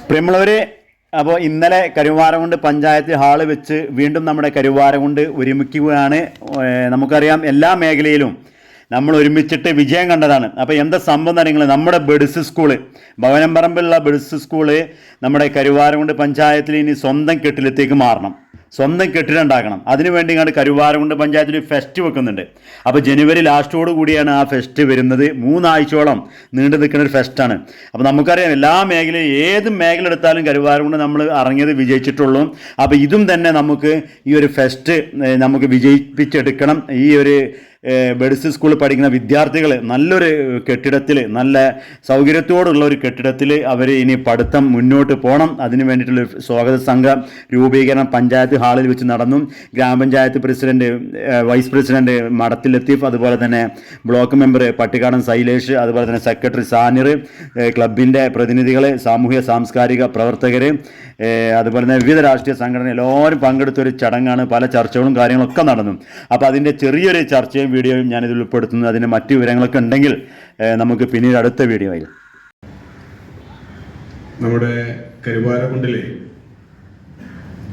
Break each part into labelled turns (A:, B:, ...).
A: പ്രിയമുള്ളവരെ അപ്പോൾ ഇന്നലെ കരുവാരകുണ്ട് പഞ്ചായത്ത് ഹാൾ വെച്ച് വീണ്ടും നമ്മുടെ കരുവാരകുണ്ട് ഒരുമിക്കുകയാണ്. നമുക്കറിയാം എല്ലാ മേഖലയിലും നമ്മൾ ഒരുമിച്ചിട്ട് വിജയം കണ്ടതാണ്. അപ്പോൾ എന്താ സംഭവം നിങ്ങൾ നമ്മുടെ ബെഡ്സ് സ്കൂൾ ഭവനംപറമ്പിലുള്ള ബെഡ്സ് സ്കൂൾ നമ്മുടെ കരുവാരകുണ്ട് പഞ്ചായത്തിൽ ഇനി സ്വന്തം കെട്ടിലത്തേക്ക് മാറണം. സ്വന്തം കെട്ടിടം ഉണ്ടാക്കണം. അതിനുവേണ്ടി ഇങ്ങോട്ട് കരുവാരകുണ്ട് പഞ്ചായത്തിൽ ഫെസ്റ്റ് വെക്കുന്നുണ്ട്. അപ്പോൾ ജനുവരി ലാസ്റ്റോട് കൂടിയാണ് ആ ഫെസ്റ്റ് വരുന്നത്. മൂന്നാഴ്ചയോളം നീണ്ടു നിൽക്കുന്ന ഒരു ഫെസ്റ്റാണ് അപ്പോൾ നമുക്കറിയാം എല്ലാ മേഖലയും ഏത് മേഖല എടുത്താലും കരുവാരകുണ്ട് നമ്മൾ അറിഞ്ഞത് വിജയിച്ചിട്ടുള്ളൂ. അപ്പോൾ ഇതും തന്നെ നമുക്ക് ഈ ഒരു ഫെസ്റ്റ് നമുക്ക് വിജയിപ്പിച്ചെടുക്കണം. ഈ ഒരു ബെഡ്സ് സ്കൂളിൽ പഠിക്കുന്ന വിദ്യാർത്ഥികൾ നല്ലൊരു കെട്ടിടത്തിൽ നല്ല സൗകര്യത്തോടുള്ള ഒരു കെട്ടിടത്തിൽ അവർ ഇനി പഠിത്തം മുന്നോട്ട് പോകണം അതിന് വേണ്ടിയിട്ടുള്ള സ്വാഗത സംഘം രൂപീകരണം പഞ്ചായത്ത് ഹാളിൽ വെച്ച് നടന്നു. ഗ്രാമപഞ്ചായത്ത് പ്രസിഡന്റ് വൈസ് പ്രസിഡന്റ് മടത്തിൽ ലത്തീഫ് അതുപോലെ തന്നെ ബ്ലോക്ക് മെമ്പർ പട്ടിക്കാടൻ സൈലേഷ് അതുപോലെ തന്നെ സെക്രട്ടറി സാനിർ ക്ലബിന്റെ പ്രതിനിധികൾ സാമൂഹ്യ സാംസ്കാരിക പ്രവർത്തകർ അതുപോലെ തന്നെ വിവിധ രാഷ്ട്രീയ സംഘടന എല്ലാവരും പങ്കെടുത്തൊരു ചടങ്ങാണ്. പല ചർച്ചകളും കാര്യങ്ങളൊക്കെ നടന്നു. അപ്പോൾ അതിന്റെ ചെറിയൊരു ചർച്ചയും വീഡിയോയും ഞാനിതിൽ ഉൾപ്പെടുത്തുന്നു. അതിന്റെ മറ്റു വിവരങ്ങളൊക്കെ ഉണ്ടെങ്കിൽ നമുക്ക് പിന്നീട് അടുത്ത വീഡിയോയിൽ.
B: നമ്മുടെ കരുവാരകുണ്ടിലെ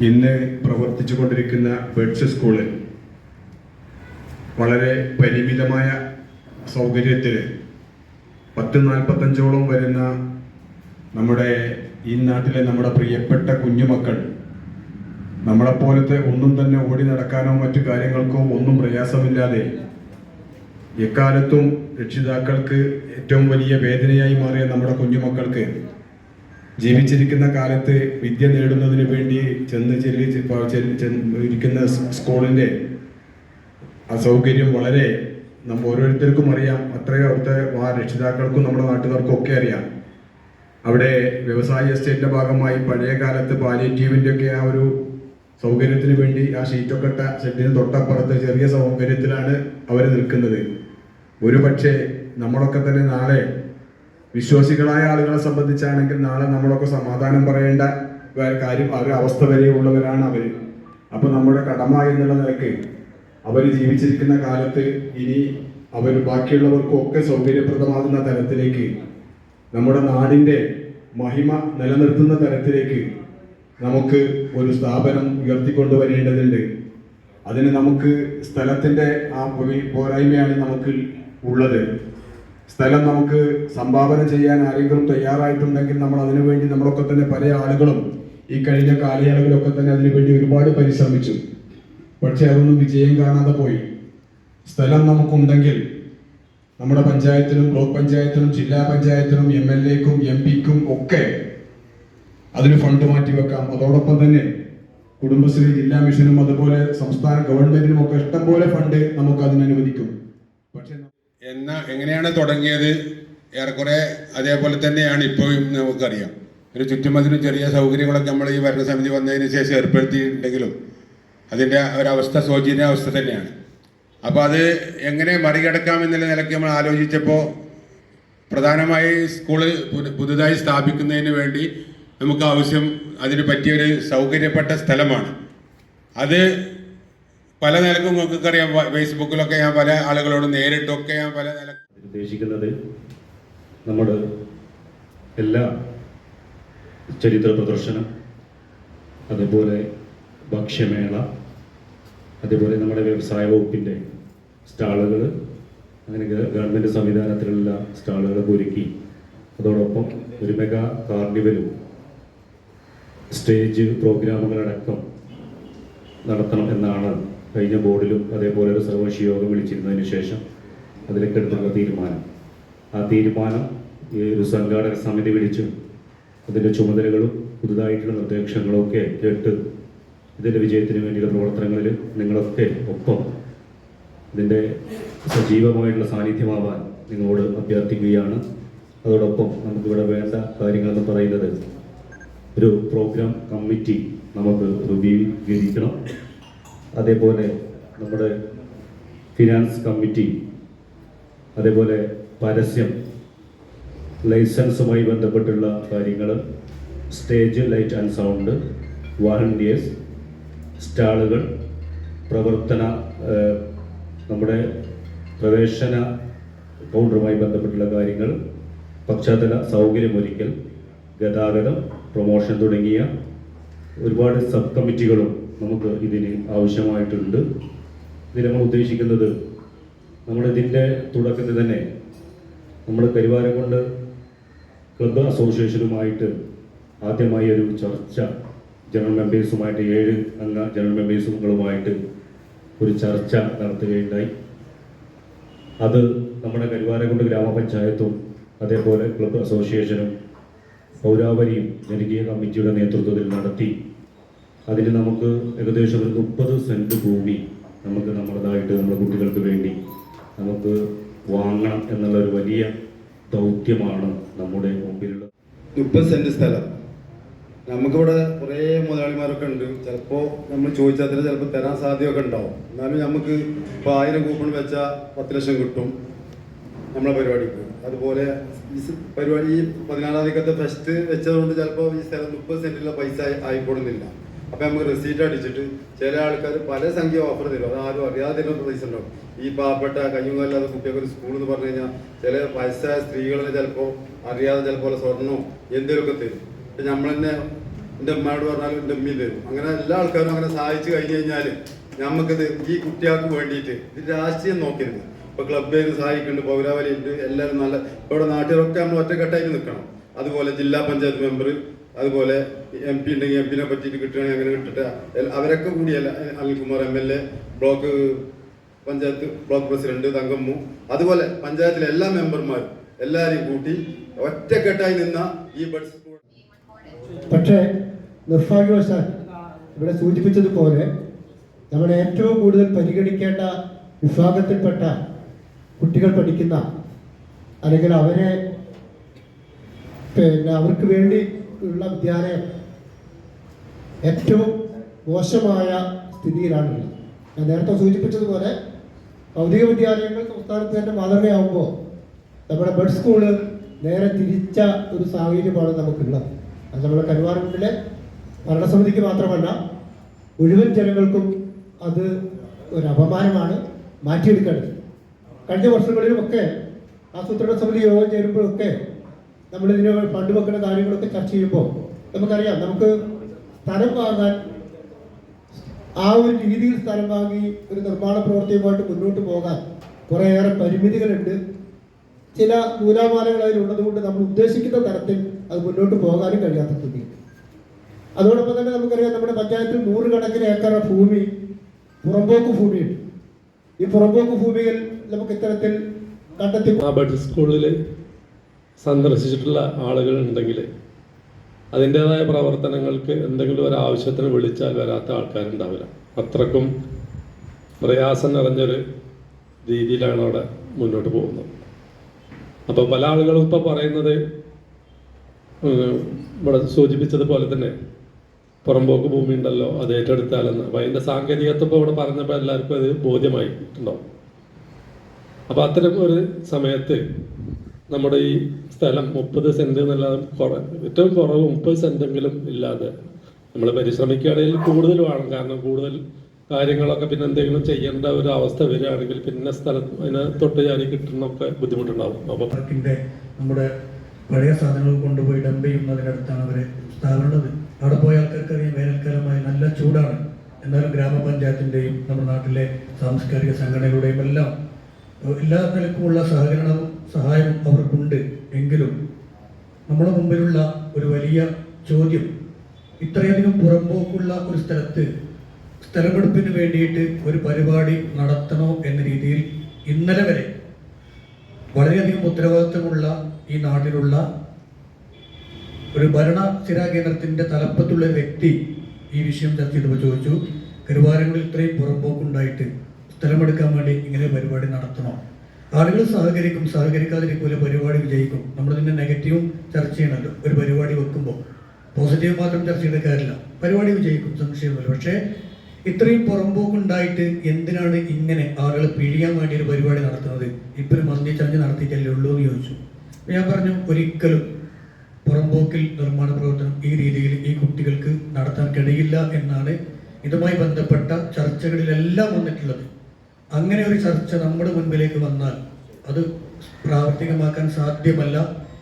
B: ഇന്ന് പ്രവർത്തിച്ചു കൊണ്ടിരിക്കുന്ന ബേഡ്സ് സ്കൂളിൽ വളരെ പരിമിതമായ സൗകര്യത്തിൽ പത്ത് നാൽപ്പത്തഞ്ചോളം വരുന്ന നമ്മുടെ ഈ നാട്ടിലെ നമ്മുടെ പ്രിയപ്പെട്ട കുഞ്ഞുമക്കൾ നമ്മളെപ്പോലത്തെ ഒന്നും തന്നെ ഓടി നടക്കാനോ മറ്റു കാര്യങ്ങൾക്കോ ഒന്നും പ്രയാസമില്ലാതെ എക്കാലത്തും രക്ഷിതാക്കൾക്ക് ഏറ്റവും വലിയ വേദനയായി മാറിയ നമ്മുടെ കുഞ്ഞുമക്കൾക്ക് ജീവിച്ചിരിക്കുന്ന കാലത്ത് വിദ്യ നേടുന്നതിന് വേണ്ടി ചെന്ന് ചെല്ലി ഇരിക്കുന്ന സ്കൂളിന്റെ അസൗകര്യം വളരെ നമ്മ ഓരോരുത്തർക്കും അറിയാം. അത്രയും അവിടുത്തെ ആ രക്ഷിതാക്കൾക്കും നമ്മുടെ നാട്ടുകാർക്കും ഒക്കെ അറിയാം. അവിടെ വ്യവസായ എസ്റ്റേറ്റിന്റെ ഭാഗമായി പഴയ കാലത്ത് പാലിയേറ്റീവിന്റെ ഒക്കെ ആ ഒരു സൗകര്യത്തിന് വേണ്ടി ആ ഷീറ്റൊക്കെ ഇട്ട ഷെഡിന് തൊട്ടപ്പുറത്ത് ചെറിയ സൗകര്യത്തിലാണ് അവർ നിൽക്കുന്നത്. ഒരു പക്ഷേ നമ്മളൊക്കെ തന്നെ നാളെ വിശ്വാസികളായ ആളുകളെ സംബന്ധിച്ചാണെങ്കിൽ നാളെ നമ്മളൊക്കെ സമാധാനം പറയേണ്ട കാര്യം ആ അവസ്ഥ വരെ ഉള്ളവരാണ് അവർ അപ്പൊ നമ്മുടെ കടമ എന്നുള്ള നിലയ്ക്ക് അവർ ജീവിച്ചിരിക്കുന്ന കാലത്ത് ഇനി അവർ ബാക്കിയുള്ളവർക്കും ഒക്കെ സൗകര്യപ്രദമാകുന്ന തരത്തിലേക്ക് നമ്മുടെ നാടിന്റെ മഹിമ നിലനിർത്തുന്ന തരത്തിലേക്ക് നമുക്ക് ഒരു സ്ഥാപനം ഉയർത്തിക്കൊണ്ടുവരേണ്ടതുണ്ട്. അതിന് നമുക്ക് സ്ഥലത്തിന്റെ ആ പോരായ്മയാണ് നമുക്ക് ഉള്ളത്. സ്ഥലം നമുക്ക് സംഭാവന ചെയ്യാൻ ആരെങ്കിലും തയ്യാറായിട്ടുണ്ടെങ്കിൽ നമ്മൾ അതിനുവേണ്ടി നമ്മളൊക്കെ തന്നെ പല ആളുകളും ഈ കഴിഞ്ഞ കാലയളവിലൊക്കെ തന്നെ അതിനുവേണ്ടി ഒരുപാട് പരിശ്രമിച്ചു. പക്ഷെ അതൊന്നും വിജയം കാണാതെ പോയി. സ്ഥലം നമുക്കുണ്ടെങ്കിൽ നമ്മുടെ പഞ്ചായത്തിനും ബ്ലോക്ക് പഞ്ചായത്തിനും ജില്ലാ പഞ്ചായത്തിനും എം എൽ എക്കും എം പിക്കും ഒക്കെ അതിന് ഫണ്ട് മാറ്റി വെക്കാം. അതോടൊപ്പം തന്നെ കുടുംബശ്രീ ജില്ലാ മിഷനും അതുപോലെ സംസ്ഥാന ഗവൺമെന്റിനും ഒക്കെ ഇഷ്ടംപോലെ ഫണ്ട് നമുക്ക് അതിന് അനുവദിക്കും. പക്ഷെ
C: എന്നാ എങ്ങനെയാണ് തുടങ്ങിയത്? ഏറെക്കുറെ അതേപോലെ തന്നെയാണ് ഇപ്പോഴും നമുക്കറിയാം. ഒരു ചുറ്റുമതിലും ചെറിയ സൗകര്യങ്ങളൊക്കെ നമ്മൾ ഈ ഭരണസമിതി വന്നതിന് ശേഷം ഏർപ്പെടുത്തിയിട്ടുണ്ടെങ്കിലും അതിന്റെ ഒരവസ്ഥ ശോചനീയാവസ്ഥ തന്നെയാണ്. അപ്പോൾ അത് എങ്ങനെ മറികടക്കാം എന്നുള്ള നിലയ്ക്ക് നമ്മൾ ആലോചിച്ചപ്പോൾ പ്രധാനമായി സ്കൂൾ പുതുതായി സ്ഥാപിക്കുന്നതിന് വേണ്ടി നമുക്ക് ആവശ്യം അതിന് പറ്റിയൊരു സൗകര്യപ്പെട്ട സ്ഥലമാണ്. അത് പല നിലക്കും നമുക്കറിയാം വ- ഫേസ്ബുക്കിലൊക്കെ ഞാൻ പല ആളുകളോട് നേരിട്ടൊക്കെ ഞാൻ പല നില
D: ഉദ്ദേശിക്കുന്നത് നമ്മുടെ എല്ലാ ചരിത്ര പ്രദർശനം അതുപോലെ ഭക്ഷ്യമേള അതുപോലെ നമ്മുടെ വ്യവസായ വകുപ്പിന്റെ സ്റ്റാളുകൾ അങ്ങനെ ഗവൺമെന്റ് സംവിധാനത്തിലുള്ള സ്റ്റാളുകൾ ഒരുക്കി. അതോടൊപ്പം ഒരു മെഗാ കാർണിവലും സ്റ്റേജ് പ്രോഗ്രാമുകളടക്കം നടത്തണം എന്നാണ് കഴിഞ്ഞ ബോർഡിലും അതേപോലെ ഒരു സർവകക്ഷി യോഗം വിളിച്ചിരുന്നതിന് ശേഷം അതിലേക്ക് എടുത്തുള്ള തീരുമാനം. ആ തീരുമാനം ഈ ഒരു സംഘാടക സമിതി വിളിച്ചും അതിന്റെ ചുമതലകളും പുതുതായിട്ടുള്ള നിർദ്ദേശങ്ങളും ഒക്കെ കേട്ട് ഇതിന്റെ വിജയത്തിന് വേണ്ടിയുള്ള പ്രവർത്തനങ്ങളിൽ നിങ്ങളൊക്കെ ഒപ്പം ഇതിന്റെ സജീവമായിട്ടുള്ള സാന്നിധ്യമാവാൻ നിങ്ങളോട് അഭ്യർത്ഥിക്കുകയാണ്. അതോടൊപ്പം നമുക്കിവിടെ വേണ്ട കാര്യങ്ങളെന്ന് പറയുന്നത് ഒരു പ്രോഗ്രാം കമ്മിറ്റി നമുക്ക് രൂപീകരിക്കണം. അതേപോലെ നമ്മുടെ ഫിനാൻസ് കമ്മിറ്റി അതേപോലെ പരസ്യം ലൈസൻസുമായി ബന്ധപ്പെട്ടുള്ള കാര്യങ്ങൾ stage light and sound volunteers സ്റ്റാളുകൾ പ്രവർത്തന നമ്മുടെ പ്രവേശന കൗണ്ടറുമായി ബന്ധപ്പെട്ടുള്ള കാര്യങ്ങൾ പശ്ചാത്തല സൗകര്യമൊരുക്കൽ ഗതാഗതം പ്രൊമോഷൻ തുടങ്ങിയ ഒരുപാട് സബ് കമ്മിറ്റികളും നമുക്ക് ഇതിന് ആവശ്യമായിട്ടുണ്ട്. ഇതിൽ നമ്മൾ ഉദ്ദേശിക്കുന്നത് നമ്മളിതിന്റെ തുടക്കത്തിൽ തന്നെ നമ്മൾ കരിവാരം കൊണ്ട് ക്ലബ്ബ് അസോസിയേഷനുമായിട്ട് ആദ്യമായി ഒരു ചർച്ച ജനറൽ മെമ്പേഴ്സുമായിട്ട് ഏഴ് അംഗ ജനറൽ മെമ്പേഴ്സുകളുമായിട്ട് ഒരു ചർച്ച നടത്തുകയുണ്ടായി. അത് നമ്മുടെ കരുവാരക്കുണ്ട് ഗ്രാമപഞ്ചായത്തും അതേപോലെ ക്ലബ്ബ് അസോസിയേഷനും പൗരാവലിയും ജനകീയ കമ്മിറ്റിയുടെ നേതൃത്വത്തിൽ നടത്തി. അതിന് നമുക്ക് ഏകദേശം ഒരു മുപ്പത് സെന്റ് ഭൂമി നമുക്ക് നമ്മുടേതായിട്ട് നമ്മുടെ കുട്ടികൾക്ക് വേണ്ടി നമുക്ക് വാങ്ങണം എന്നുള്ള ഒരു വലിയ ദൗത്യമാണ് നമ്മുടെ മുമ്പിലുള്ള
E: മുപ്പത് സെന്റ് സ്ഥലം. നമുക്കിവിടെ കുറേ മുതലാളിമാരൊക്കെ ഉണ്ട്. ചിലപ്പോൾ നമ്മൾ ചോദിച്ചാൽ തന്നെ ചിലപ്പോൾ തരാൻ സാധ്യതയൊക്കെ ഉണ്ടാവും. എന്നാലും നമുക്ക് ഇപ്പോൾ ആയിരം കൂപ്പൺ വെച്ചാൽ പത്ത് ലക്ഷം കിട്ടും നമ്മളെ പരിപാടിക്ക്. അതുപോലെ ഈ പരിപാടി ഈ പതിനാറാം തീയതിക്കത്തെ ഫെസ്റ്റ് വെച്ചതുകൊണ്ട് ചിലപ്പോൾ ഈ സ്ഥലം മുപ്പത് സെന്റിലുള്ള പൈസ ആയിക്കൊള്ളുന്നില്ല അപ്പോൾ അപ്പം നമുക്ക് റെസീറ്റ് അടിച്ചിട്ട് ചില ആൾക്കാർ പല സംഖ്യ ഓഫർ തരും. അത് ആരും അറിയാതെ തരുന്ന പൈസ ഉണ്ടാവും. ഈ പാവപ്പെട്ട കയ്യുമല്ലാതെ കുട്ടികൾക്ക് ഒരു സ്കൂൾ എന്ന് പറഞ്ഞു കഴിഞ്ഞാൽ ചില വയസ്സായ സ്ത്രീകളെ ചിലപ്പോൾ അറിയാതെ ചിലപ്പോൾ സ്വർണവും എന്തെങ്കിലുമൊക്കെ തരും. ഇപ്പം നമ്മൾ തന്നെ എന്റെ അമ്മയോട് പറഞ്ഞാലും എന്റെ അമ്മയും തരും അങ്ങനെ എല്ലാ ആൾക്കാരും അങ്ങനെ സഹായിച്ചു കഴിഞ്ഞ് കഴിഞ്ഞാൽ നമുക്കിത് ഈ കുട്ടികൾക്ക് വേണ്ടിയിട്ട് ഇത് രാഷ്ട്രീയം നോക്കരുത്. ഇപ്പൊ ക്ലബ്ബിൽ സഹായിക്കുന്നുണ്ട് പൗരാവലി ഉണ്ട് എല്ലാവരും നല്ല ഇവിടെ നാട്ടിലൊക്കെ നമ്മൾ ഒറ്റക്കെട്ടായിട്ട് നിൽക്കണം അതുപോലെ ജില്ലാ പഞ്ചായത്ത് മെമ്പർ അതുപോലെ എം പി ഉണ്ടെങ്കിൽ എം പിനെ പറ്റിയിട്ട് കിട്ടുകയാണെങ്കിൽ അങ്ങനെ കിട്ടിട്ട്. അവരൊക്കെ കൂടിയല്ല Anilkumar M L A block panchayat block president Thankammu അതുപോലെ പഞ്ചായത്തിലെ എല്ലാ മെമ്പർമാരും എല്ലാവരെയും കൂട്ടി ഒറ്റക്കെട്ടായി നിന്ന ഈ ബഡ്സ്
F: പക്ഷേ നിർഭാഗ്യവശാൽ ഇവിടെ സൂചിപ്പിച്ചതുപോലെ നമ്മൾ ഏറ്റവും കൂടുതൽ പരിഗണിക്കേണ്ട വിഭാഗത്തിൽപ്പെട്ട കുട്ടികൾ പഠിക്കുന്ന അല്ലെങ്കിൽ അവരെ പിന്നെ അവർക്ക് വേണ്ടി ഉള്ള വിദ്യാലയം ഏറ്റവും മോശമായ സ്ഥിതിയിലാണുള്ളത്. ഞാൻ നേരത്തെ സൂചിപ്പിച്ചതുപോലെ ഭൗതിക വിദ്യാലയങ്ങൾ സംസ്ഥാനത്ത് തന്നെ മാതൃകയാവുമ്പോൾ നമ്മുടെ ബഡ് സ്കൂൾ നേരെ തിരിച്ച ഒരു സാഹചര്യമാണ് നമുക്കുള്ളത്. അത് നമ്മുടെ കരുവാറുണ്ടിലെ ഭരണസമിതിക്ക് മാത്രമല്ല മുഴുവൻ ജനങ്ങൾക്കും അത് ഒരു അപമാനമാണ് മാറ്റിയെടുക്കേണ്ടത്. കഴിഞ്ഞ വർഷങ്ങളിലുമൊക്കെ ആസൂത്രണ സമിതി യോഗം ചേരുമ്പോഴൊക്കെ നമ്മളിതിന് ഫണ്ട് വെക്കുന്ന കാര്യങ്ങളൊക്കെ ചർച്ച ചെയ്യുമ്പോൾ നമുക്കറിയാം നമുക്ക് സ്ഥലം വാങ്ങാൻ ആ ഒരു രീതിയിൽ സ്ഥലം വാങ്ങി ഒരു നിർമ്മാണ പ്രവർത്തിയുമായിട്ട് മുന്നോട്ട് പോകാൻ കുറേയേറെ പരിമിതികളുണ്ട്. ചില നൂലാമാലകൾ അതിലുള്ളത് കൊണ്ട് നമ്മൾ ഉദ്ദേശിക്കുന്ന തരത്തിൽ അത് മുന്നോട്ട് പോകാനും കഴിയാത്ത സ്ഥിതിയുണ്ട് അതോടൊപ്പം തന്നെ നമുക്കറിയാം നമ്മുടെ പഞ്ചായത്തിൽ നൂറുകണക്കിന് ഏക്കർ ഭൂമി പുറമ്പോക്ക് ഭൂമിയുണ്ട് ഈ പുറമ്പോക്ക് ഭൂമിയിൽ നമുക്ക് ഇത്തരത്തിൽ കണ്ടെത്തി
G: ആ സ്കൂളിൽ സന്ദർശിച്ചിട്ടുള്ള ആളുകൾ ഉണ്ടെങ്കിൽ അതിന്റെതായ പ്രവർത്തനങ്ങൾക്ക് എന്തെങ്കിലും ഒരു ആവശ്യത്തിന് വിളിച്ചാൽ വരാത്ത ആൾക്കാരുണ്ടാവില്ല. അത്രക്കും പ്രയാസം നിറഞ്ഞൊരു രീതിയിലാണ് അവിടെ മുന്നോട്ട് പോകുന്നത്. അപ്പോൾ പല ആളുകളും ഇപ്പോൾ പറയുന്നത് ഇവിടെ സൂചിപ്പിച്ചതുപോലെ തന്നെ പുറമ്പോക്ക് ഭൂമി ഉണ്ടല്ലോ അത് ഏറ്റെടുത്താലെന്ന്. അപ്പോൾ അതിന്റെ സാങ്കേതികത്വം ഇവിടെ പറഞ്ഞപ്പോൾ എല്ലാവർക്കും അത് ബോധ്യമായി ഉണ്ടാവും അപ്പോൾ അത്തരം ഒരു സമയത്ത് നമ്മുടെ ഈ സ്ഥലം മുപ്പത് സെന്റ് എന്നല്ലാതെ കുറ ഏറ്റവും കുറവ് മുപ്പത് സെന്റെങ്കിലും ഇല്ലാതെ നമ്മൾ പരിശ്രമിക്കുകയാണെങ്കിൽ കൂടുതൽ വേണം. കാരണം കൂടുതൽ കാര്യങ്ങളൊക്കെ പിന്നെ എന്തെങ്കിലും ചെയ്യേണ്ട ഒരു അവസ്ഥ വരികയാണെങ്കിൽ പിന്നെ സ്ഥലം അതിനെ തൊട്ട് ചാരി കിട്ടുന്നൊക്കെ ബുദ്ധിമുട്ടുണ്ടാവും. അപ്പോൾ
H: നമ്മുടെ പഴയ സാധനങ്ങൾ കൊണ്ടുപോയി ഡംപ് ചെയ്യുന്നതിനടുത്താണ് അവരെ താറുള്ളത് അവിടെ പോയ ആൾക്കാർക്ക് അറിയാം വേനൽക്കാലമായി നല്ല ചൂടാണ്. എന്നാലും ഗ്രാമപഞ്ചായത്തിന്റെയും നമ്മുടെ നാട്ടിലെ സാംസ്കാരിക സംഘടനകളുടെയും എല്ലാം എല്ലാ നിലക്കുമുള്ള സഹകരണവും സഹായവും അവർക്കുണ്ട്. എങ്കിലും നമ്മുടെ മുമ്പിലുള്ള ഒരു വലിയ ചോദ്യം ഇത്രയധികം പുറമ്പോക്കുള്ള ഒരു സ്ഥലത്ത് സ്ഥലമെടുപ്പിന് വേണ്ടിയിട്ട് ഒരു പരിപാടി നടത്തണോ എന്ന രീതിയിൽ ഇന്നലെ വരെ വളരെയധികം ഉത്തരവാദിത്തമുള്ള ഈ നാട്ടിലുള്ള ഒരു ഭരണ സ്ഥിരാകേന്ദ്രത്തിന്റെ തലപ്പത്തുള്ള വ്യക്തി ഈ വിഷയം ചർച്ച ചെയ്തപ്പോൾ ചോദിച്ചു കരുവാരങ്ങളിൽ ഇത്രയും പുറമ്പോക്കുണ്ടായിട്ട് സ്ഥലമെടുക്കാൻ വേണ്ടി ഇങ്ങനെ പരിപാടി നടത്തണോ? ആളുകൾ സഹകരിക്കും സഹകരിക്കാതിരിക്കൂല പരിപാടി വിജയിക്കും. നമ്മൾ ഇതിന്റെ നെഗറ്റീവും ചർച്ച ചെയ്യണമല്ലോ ഒരു പരിപാടി വെക്കുമ്പോൾ. പോസിറ്റീവ് മാത്രം ചർച്ച ചെയ്ത കാര്യമില്ല. പരിപാടി വിജയിക്കും സംശയമല്ല പക്ഷേ ഇത്രയും പുറമ്പോക്കുണ്ടായിട്ട് എന്തിനാണ് ഇങ്ങനെ ആളുകൾ പിഴിയാൻ വേണ്ടി ഒരു പരിപാടി നടത്തുന്നത്? ഇപ്പൊ ഒരു മന്തി ചർച്ച നടത്തിയിട്ടല്ലേ ഉള്ളൂ എന്ന് ചോദിച്ചു. ഞാൻ പറഞ്ഞു ഒരിക്കലും പുറമ്പോക്കിൽ നിർമ്മാണ പ്രവർത്തനം ഈ രീതിയിൽ ഈ കുട്ടികൾക്ക് നടത്താൻ കഴിയില്ല എന്നാണ് ഇതുമായി ബന്ധപ്പെട്ട ചർച്ചകളിലെല്ലാം വന്നിട്ടുള്ളത്. അങ്ങനെ ഒരു ചർച്ച നമ്മുടെ മുൻപിലേക്ക് വന്നാൽ അത് പ്രാവർത്തികമാക്കാൻ സാധ്യമല്ല.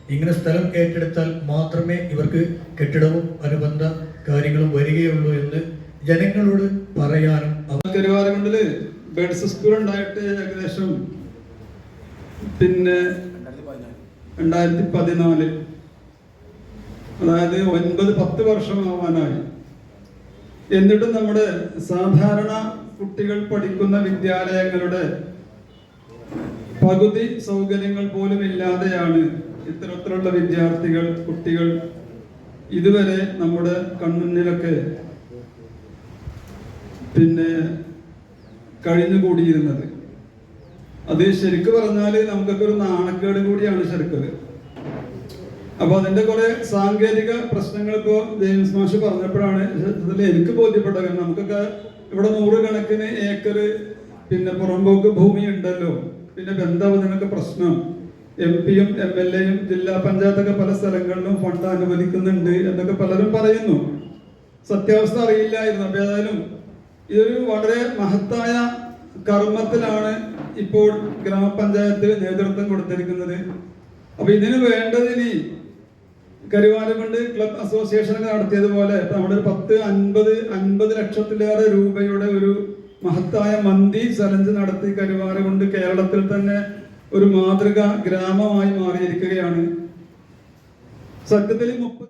H: ഇങ്ങനെ സ്ഥലം ഏറ്റെടുത്താൽ മാത്രമേ ഇവർക്ക് കെട്ടിടവും അനുബന്ധ കാര്യങ്ങളും വരികയുള്ളൂ എന്ന് ജനങ്ങളോട് പറയാനും
I: അവർക്ക് ബെഡ്സ് സ്കൂൾ ഉണ്ടായിട്ട് ഏകദേശം പിന്നെ രണ്ടായിരത്തി പതിനാല് അതായത് ഒൻപത് പത്ത് വർഷമാവാനായി. എന്നിട്ടും നമ്മുടെ സാധാരണ കുട്ടികൾ പഠിക്കുന്ന വിദ്യാലയങ്ങളുടെ പകുതി സൗകര്യങ്ങൾ പോലും ഇല്ലാതെയാണ് ഇത്തരത്തിലുള്ള വിദ്യാർത്ഥികൾ കുട്ടികൾ ഇതുവരെ നമ്മുടെ കൺമുന്നിലൊക്കെ പിന്നെ കഴിഞ്ഞുകൂടിയിരുന്നത്. അത് ശരിക്ക് പറഞ്ഞാൽ നമുക്കൊക്കെ ഒരു നാണക്കേട് കൂടിയാണ് ശരിക്കത്. അപ്പൊ അതിന്റെ കുറെ സാങ്കേതിക പ്രശ്നങ്ങൾ ഇപ്പോ ജെയിംസ് മാഷ് പറഞ്ഞപ്പോഴാണ് ഇതിൽ എനിക്ക് ബോധ്യപ്പെട്ടത്. കാരണം നമുക്കൊക്കെ ഇവിടെ നൂറുകണക്കിന് ഏക്കർ പിന്നെ പുറമ്പോക്ക് ഭൂമി ഉണ്ടല്ലോ. പിന്നെ ബന്ധവതിനൊക്കെ പ്രശ്നം? എം പിയും എം എൽ എയും ജില്ലാ പഞ്ചായത്തൊക്കെ പല സ്ഥലങ്ങളിലും ഫണ്ട് അനുവദിക്കുന്നുണ്ട് എന്നൊക്കെ പലരും പറയുന്നു. സത്യാവസ്ഥ അറിയില്ലായിരുന്നു. അപ്പൊ ഏതായാലും ഇതൊരു വളരെ മഹത്തായ കർമ്മത്തിലാണ് ഇപ്പോൾ ഗ്രാമപഞ്ചായത്ത് നേതൃത്വം കൊടുത്തിരിക്കുന്നത്. അപ്പൊ ഇതിന് വേണ്ടത് ഇനി കരുവാരക്കുണ്ട് ക്ലബ് അസോസിയേഷൻ നടത്തിയതുപോലെ അവിടെ ഒരു പത്ത് അൻപത് അൻപത് ലക്ഷത്തിലേറെ രൂപയുടെ ഒരു മഹത്തായ മന്തി ചലഞ്ച് നടത്തി കരുവാരക്കുണ്ട് കേരളത്തിൽ തന്നെ ഒരു മാതൃക ഗ്രാമമായി മാറിയിരിക്കുകയാണ്. സത്യത്തിൽ മുപ്പത്